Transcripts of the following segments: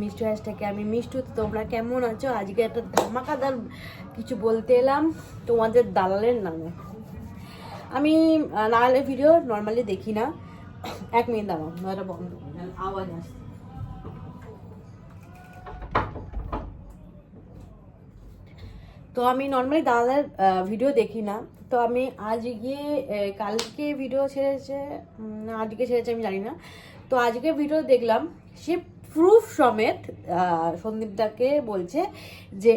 মিষ্টি থেকে আমি মিষ্টি তোমরা কেমন আছো? আজকে একটা ধামাকাদার কিছু বলতে এলাম তোমাদের দালালের নামে। আমি দালালের ভিডিও নর্মালি দেখি না। এক মিনিট দাঁড়াও নয়টা বন্ধ। আওয়াজ আসছে। তো আমি নর্মালি দাদার ভিডিও দেখি না। তো আমি আজ গিয়ে কালকে ভিডিও ছেড়েছে আজকে ছেড়েছে আমি জানি না। তো আজকে ভিডিও দেখলাম সে প্রুফ সমেত সন্দীপদাকে বলছে যে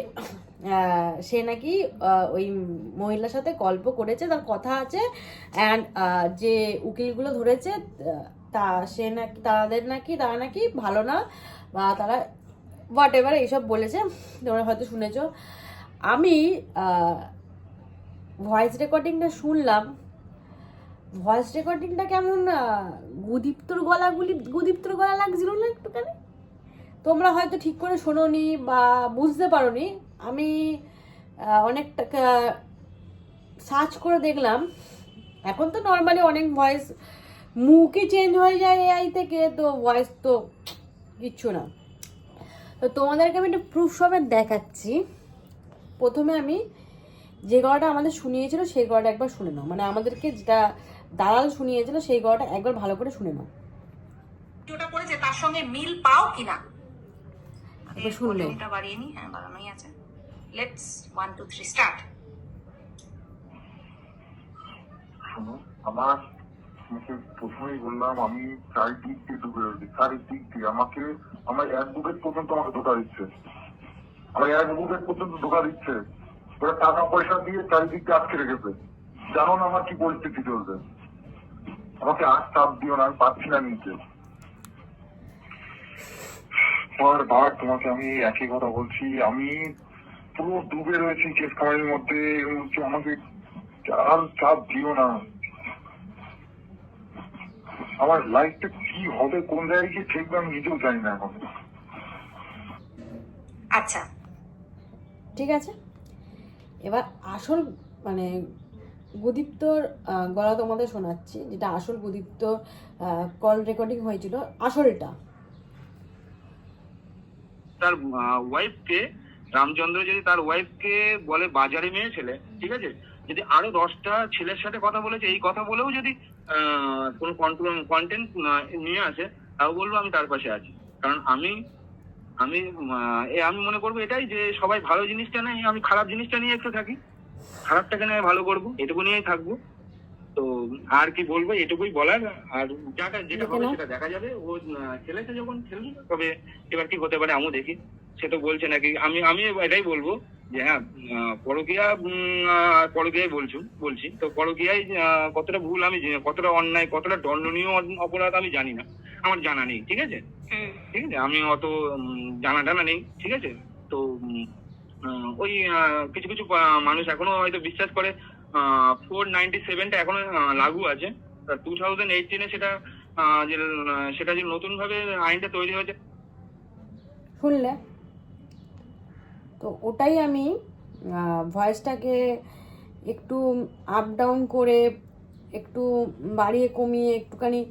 সে নাকি ওই মহিলার সাথে গল্প করেছে, তার কথা আছে অ্যান্ড যে উকিলগুলো ধরেছে তা সে নাকি, তাদের নাকি, তারা নাকি ভালো না, বা তারা হোয়াট এভার এইসব বলেছে, তোমরা হয়তো শুনেছো। আমি ভয়েস রেকর্ডিংটা শুনলাম। ভয়েস রেকর্ডিংটা কেমন গুদীপ্তর গলা, গুলি, গুদীপ্তর গলা লাগছিল না একটুখানি? তোমরা হয়তো ঠিক করে শোনোনি বা বুঝতে পারোনি। আমি আহ, অনেকটা সার্চ করে দেখলাম। এখন তো নর্মালি অনেক ভয়েস মুখই চেঞ্জ হয়ে যায় এআই থেকে তো ভয়েস তো কিচ্ছু না। তো তোমাদেরকে আমি একটা প্রুফ সমেত দেখাচ্ছি। প্রথমে আমি যে গলাটা আমাদের শুনিয়েছিল সেই গলাটা একবার শুনে নাও। মানে আমাদেরকে যেটা দালাল শুনিয়েছিল সেই গলাটা একবার ভালো করে শুনে নাও। তার সঙ্গে মিল পাও কিনা? শুনলে। ভলিউমটা বাড়িয়ে নি হ্যাঁ বাড়ানোই আছে। Let's one two three start শোনো আমার প্রথমেই বললাম আমি চারিদিক দিয়ে ডুবে রয়েছি চারিদিক দিয়ে। আমাকে আমার এক বুকেট পর্যন্ত আমাকে ধোকা দিচ্ছে। আমার এক বুকেট পর্যন্ত ধোকা দিচ্ছে। ওরা টাকা পয়সা দিয়ে চারিদিক দিয়ে আটকে রেখেছে। জানো না আমার কি পরিস্থিতি চলছে? আমাকে আর চাপ দিও না আমি পাচ্ছি না নিতে বার তোমাকে আমি একই কথা বলছি। আমি পুরো ডুবে রয়েছি কেস খামারের মধ্যে। আমাকে আর চাপ দিও না। আমার লাইফটা কি হবে কোন জায়গায় গিয়ে ঠেকবে আমি নিজেও জানি না এখন। আচ্ছা। ঠিক আছে। এবার আসল মানে গুদীপ্তর গলা তোমাদের শোনাচ্ছি। যেটা আসল গুদীপ্তর কল রেকর্ডিং হয়েছিল আসলটা। তার ওয়াইফকে রামচন্দ্র যদি তার ওয়াইফকে বলে বাজারে মেয়ে ছেলে, ঠিক আছে? যদি আরও দশটা ছেলের সাথে কথা বলেছে, এই কথা বলেও যদি কোনো কন্টেন্ট নিয়ে আসে, তাও বলব আমি তার পাশে আছি। কারণ আমি আমি আমি মনে করব এটাই যে সবাই ভালো জিনিসটা নেই আমি খারাপ জিনিসটা নিয়ে একটু থাকি। খারাপটাকে নিয়ে ভালো করব, এটুকু নিয়েই থাকব। তো আর কি বলব এটুকুই বলার। আর যাটা যেটা হবে সেটা দেখা যাবে। ও খেলেছে যখন খেলবে। তবে এবার কি হতে পারে আমিও দেখি। সে তো বলছে নাকি আমি আমি এটাই বলব যে হ্যাঁ পরকীয়া উম, বলছি বলছি। তো পরকীয়ায় আহ, কতটা ভুল আমি কতটা অন্যায় কতটা দণ্ডনীয় অপরাধ আমি জানি না। আমার জানা নেই ঠিক আছে? ঠিক আছে? আমি অত জানা টানা নেই ঠিক আছে? তো ওই কিছু কিছু মানুষ এখনও হয়তো বিশ্বাস করে। ফোর নাইনটি সেভেনটা এখনও লাগু আছে। টু থাউজেন্ড এইটিনে সেটা যে সেটা যে নতুন ভাবে আইনটা তৈরি হয়েছে। শুনলে? তো ওটাই আমি ভয়েসটাকে একটু আপ ডাউন করে, একটু বাড়িয়ে কমিয়ে, একটুখানি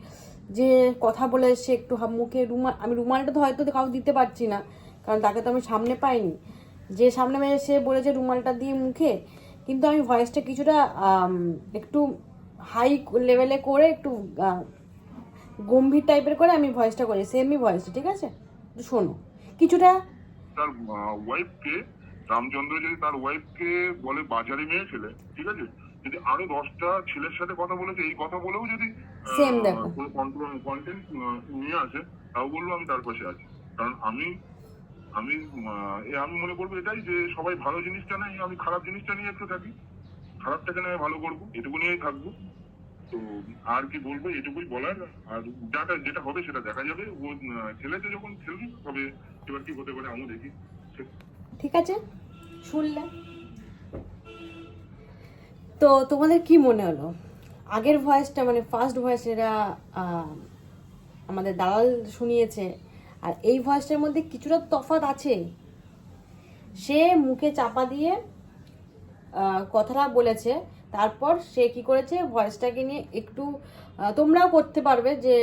যে কথা বলে সে একটু মুখে রুমাল, আমি রুমালটা তো হয়তো কাউ দিতে পারছি না, কারণ তাকে তো আমি সামনে পাইনি। যে সামনে সে বলেছে রুমালটা দিয়ে মুখে কিন্তু আমি ভয়েসটা কিছুটা একটু হাই লেভেলে করে একটু গম্ভীর টাইপের করে আমি ভয়েসটা করি সেমই ভয়েসটা ঠিক আছে? শোনো। কিছুটা তার ওয়াইফকে রামচন্দ্র যদি তার ওয়াইফকে বলে বাজারে মেয়ে ছেলে ঠিক আছে? যদি আরও দশটা ছেলের সাথে কথা বলেছে এই কথা বলেও যদি Same দেখো। কোনো কন্টেন্ট নিয়ে আসে তাও বলব আমি তার পাশে আছি। কারণ আমি আমি আমি মনে করব এটাই যে সবাই ভালো জিনিসটা নেই, আমি খারাপ জিনিসটা নিয়ে একটু থাকি। খারাপটাকে নিয়ে ভালো করব, এটুকু নিয়েই থাকব। তো আর কি বলব, এটুকুই বলার। আর যাটা, যেটা হবে সেটা দেখা যাবে। ও খেলেছে যখন খেলবে, তবে এবার কি হতে পারে আমিও দেখি। ঠিক আছে শুনলে তো তোমাদের কি মনে হলো? আগের ভয়েসটা মানে ফার্স্ট ভয়েস এরা আমাদের দালাল শুনিয়েছে আর এই ভয়েসটার মধ্যে কিছুটা তফাৎ আছে। সে মুখে চাপা দিয়ে কথাটা বলেছে। তারপর সে কি করেছে? ভয়েসটাকে নিয়ে একটু তোমরাও করতে পারবে যে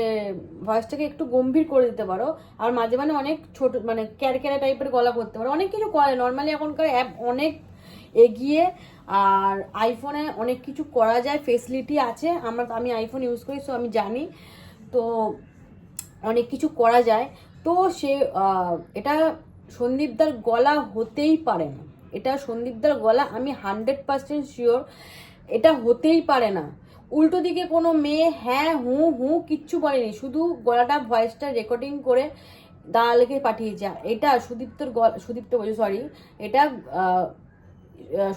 ভয়েসটাকে একটু গম্ভীর করে দিতে পারো। আর মাঝে মাঝে অনেক ছোট মানে ক্যারক্যারা টাইপের গলা করতে পারো। অনেক কিছু করে। নর্মালি এখনকার অ্যাপ অনেক এগিয়ে, আর আইফোনে অনেক কিছু করা যায়। ফেসিলিটি আছে। আমরা, আমি আইফোন ইউজ করি সো আমি জানি। তো অনেক কিছু করা যায়। তো সে এটা সন্দীপদার গলা হতেই পারে না। এটা সন্দীপদার গলা আমি হান্ড্রেড পার্সেন্ট শিওর এটা হতেই পারে না। উল্টো দিকে কোনো মেয়ে হ্যাঁ হু হু কিচ্ছু বলেনি। শুধু গলাটা ভয়েসটা রেকর্ডিং করে দালালকে পাঠিয়েছে। এটা সুদীপ্তর গলা, সুদীপ্ত বলছি সরি এটা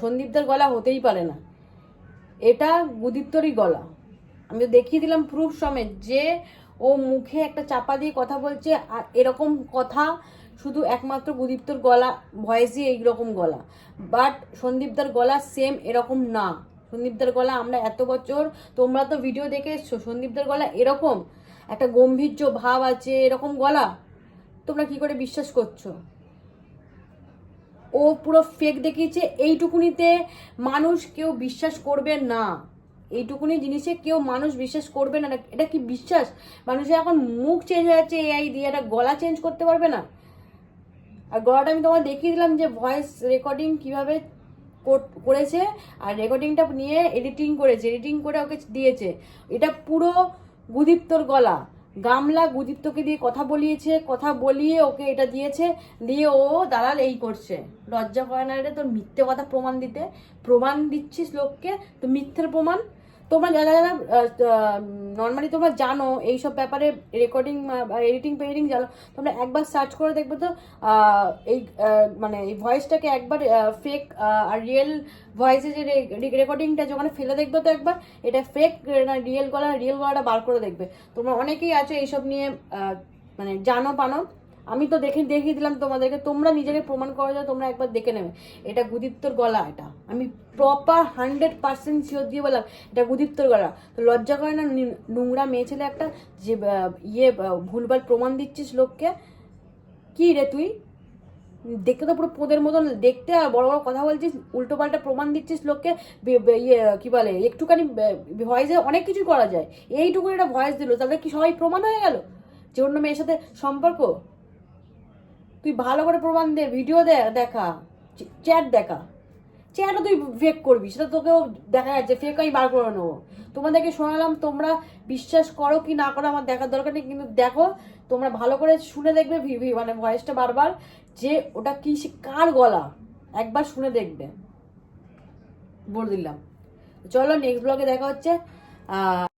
সন্দীপদার গলা হতেই পারে না। এটা গুদীপ্তরই গলা। আমি দেখিয়ে দিলাম প্রুফ সমেত যে ও মুখে একটা চাপা দিয়ে কথা বলছে, আর এরকম কথা শুধু একমাত্র গুদীপ্তর গলা, ভয়েসই এইরকম গলা। বাট সন্দীপদার গলা সেম এরকম না। সন্দীপদার গলা আমরা এত বছর, তোমরা তো ভিডিও দেখে এসছো, সন্দীপদার গলা এরকম? একটা গম্ভীর্য ভাব আছে, এরকম গলা? তোমরা কি করে বিশ্বাস করছ? ও পুরো ফেক দেখিয়েছে, এইটুকুনিতে মানুষ কেউ বিশ্বাস করবে না। এইটুকুনি জিনিসে কেউ মানুষ বিশ্বাস করবে না। এটা- এটা কি বিশ্বাস? মানুষের এখন মুখ চেঞ্জ হয়ে যাচ্ছে এআই দিয়ে একটা গলা চেঞ্জ করতে পারবে না। আর গলাটা আমি তোমার দেখিয়ে দিলাম যে ভয়েস রেকর্ডিং কীভাবে করেছে, আর রেকর্ডিংটা নিয়ে এডিটিং করেছে এডিটিং করে ওকে দিয়েছে। এটা পুরো গুদীপ্তর গলা। গামলা গুদীপ্তকে দিয়ে কথা বলিয়েছে, কথা বলিয়ে ওকে এটা দিয়েছে, দিয়ে ও দালাল এই করছে। লজ্জা করে না রে তোর মিথ্যে কথা প্রমাণ দিতে? প্রমাণ দিচ্ছিস লোককে? তো মিথ্যের প্রমাণ? তোমরা যারা যারা নর্মালি তোমরা জানো, এইসব ব্যাপারে রেকর্ডিং এডিটিং পেডিটিং জানো, তোমরা একবার সার্চ করে দেখবে তো এই মানে এই ভয়েসটাকে একবার ফেক আর রিয়েল ভয়েসে যে রেকর্ডিংটা যখন ফেলে দেখবে তো একবার, এটা ফেক না রিয়েল গলা রিয়েল গলাটা বার করে দেখবে। তোমরা অনেকেই আছো এইসব নিয়ে মানে জানো পানো আমি তো দেখে দেখিয়ে দিলাম তোমাদেরকে, তোমরা নিজেকে প্রমাণ করা যায় তোমরা একবার দেখে নেবে। এটা গুদীপ্তর গলা এটা। আমি প্রপার হান্ড্রেড পার্সেন্ট শিওর দিয়ে বললাম, এটা গুদীপ্তর গলা। তো লজ্জা করে না নোংরা মেয়ে ছেলে একটা যে ইয়ে ভুলভাল প্রমাণ দিচ্ছিস লোককে? কি রে তুই? দেখতে তো পুরো পোদের মতন, দেখতে আর বড় বড় কথা বলছিস, উল্টো পাল্টা প্রমাণ দিচ্ছিস লোককে ইয়ে কি বলে, একটুখানি ভয়েসে অনেক কিছু করা যায়। এইটুকু একটা ভয়েস দিল, তাহলে কি সবাই প্রমাণ হয়ে গেল? যে অন্য মেয়ের সাথে সম্পর্ক? তুই ভালো করে প্রমাণ দে ভিডিও দেখা চ্যাট দেখা। চ্যাটও তুই ফেক করবি, সেটা তোকেও দেখা যাচ্ছে ফেক আমি বার করে নেব। তোমাদেরকে শোনালাম, তোমরা বিশ্বাস করো কি না করো, আমার দেখার দরকার নেই, কিন্তু দেখো, তোমরা ভালো করে শুনে দেখবে মানে ভয়েসটা বারবার, যে ওটা কি কার গলা? একবার শুনে দেখবে। বলে দিলাম। চলো নেক্সট ব্লগে দেখা হচ্ছে